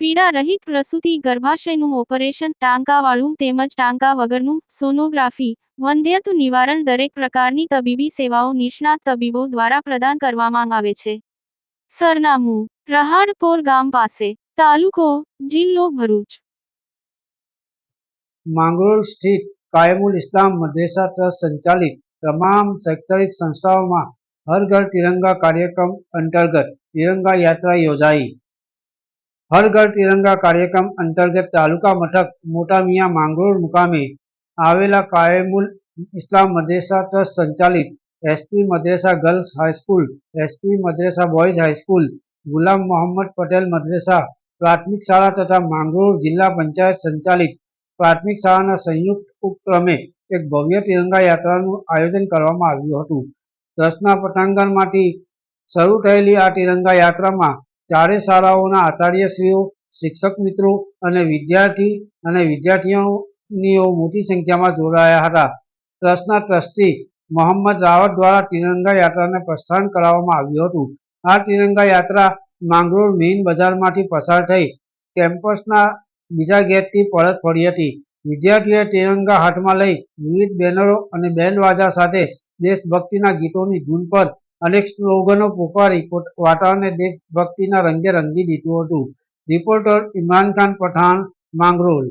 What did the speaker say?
પીડા રહિત પ્રસૂતિ ગર્ભાશયનું ઓપરેશન ટાંકાવાળું તેમજ ટાંકા વગરનું સોનોગ્રાફી વંધ્યત્વ નિવારણ દરેક પ્રકારની તબીબી સેવાઓ નિષ્ણાત તબીબો દ્વારા પ્રદાન કરવામાં આવે છે. સરનામું, રહાડપોર ગામ પાસે, તાલુકો, જિલ્લો ભરૂચ. માંગરોળ સ્થિત કાયમુલ ઇસ્લામ મદ્રેસા ટ્રસ્ટ સંચાલિત તમામ શૈક્ષણિક સંસ્થાઓમાં હર ઘર તિરંગા કાર્યક્રમ અંતર્ગત તિરંગા યાત્રા યોજાઈ. હર ઘર તિરંગા કાર્યક્રમ અંતર્ગત તાલુકા મથક મોટા મિયા માંગરોળ મુકામે આવેલા કાયમુલ ઇસ્લામ મદ્રેસા ટ્રસ્ટ સંચાલિત SP Madressa girls high school SP Madressa boys high school Ghulam Mohammad Patel મદ્રેસા, પ્રાથમિક શાળા તથા માંગરોળ જિલ્લા પંચાયત સંચાલિત પ્રાથમિક શાળાના સંયુક્ત ઉપક્રમે એક ભવ્ય તિરંગા યાત્રાનું આયોજન કરવામાં આવ્યું હતું. ટ્રસ્ટના પટાંગણમાંથી શરૂ થયેલી આ તિરંગા યાત્રામાં ચારે શાળાઓના આચાર્યશ્રીઓ, શિક્ષક મિત્રો અને વિદ્યાર્થી અને વિદ્યાર્થીઓનીઓ મોટી સંખ્યામાં જોડાયા હતા. ટ્રસ્ટના ટ્રસ્ટી મોહમ્મદ રાવત દ્વારા તિરંગા યાત્રાને પ્રસ્થાન કરાવવામાં આવ્યું હતું. આ તિરંગા યાત્રા માંગરોળ મેઇન બજારમાંથી પસાર થઈ કેમ્પસના બીજા ગેટથી પરત ફરી હતી. વિદ્યાર્થીઓએ તિરંગા હાથમાં લઈ વિવિધ બેનરો અને બેન્ડવાજા સાથે દેશભક્તિના ગીતોની ધૂન પર અનેક સ્લોગનો પુકારી વાતાવરણને દેશભક્તિના રંગે રંગી દીધું હતું. રિપોર્ટર ઇમરાન ખાન પઠાણ માંગરોળ